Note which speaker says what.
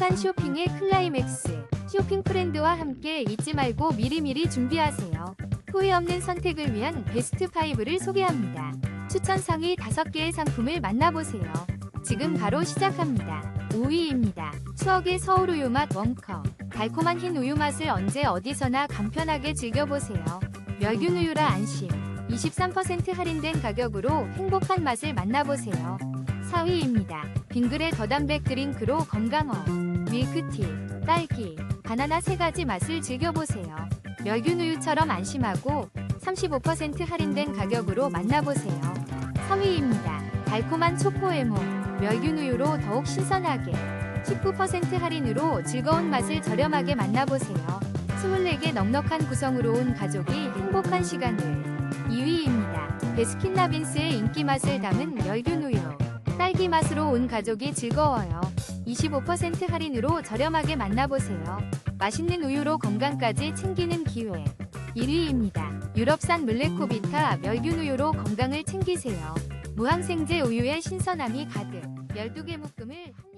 Speaker 1: 행복한 쇼핑의 클라이맥스. 쇼핑 프렌드와 함께 잊지 말고 미리미리 준비하세요. 후회 없는 선택을 위한 베스트 5를 소개합니다. 추천 상위 5개의 상품을 만나보세요. 지금 바로 시작합니다. 5위입니다. 추억의 서울 우유 맛 원컵. 달콤한 흰 우유 맛을 언제 어디서나 간편하게 즐겨보세요. 멸균 우유라 안심. 23% 할인된 가격으로 행복한 맛을 만나보세요. 4위입니다. 빙글의 더담백 드링크로 건강어. 밀크티, 딸기, 바나나 세 가지 맛을 즐겨보세요. 멸균 우유처럼 안심하고 35% 할인된 가격으로 만나보세요. 3위입니다. 달콤한 초코에모. 멸균 우유로 더욱 신선하게 19% 할인으로 즐거운 맛을 저렴하게 만나보세요. 24개 넉넉한 구성으로 온 가족이 행복한 시간을 2위입니다. 베스킨라빈스의 인기 맛을 담은 멸균 우유. 딸기 맛으로 온 가족이 즐거워요. 25% 할인으로 저렴하게 만나보세요. 맛있는 우유로 건강까지 챙기는 기회. 1위입니다. 유럽산 물레코비타 멸균 우유로 건강을 챙기세요. 무항생제 우유의 신선함이 가득. 12개 묶음을 한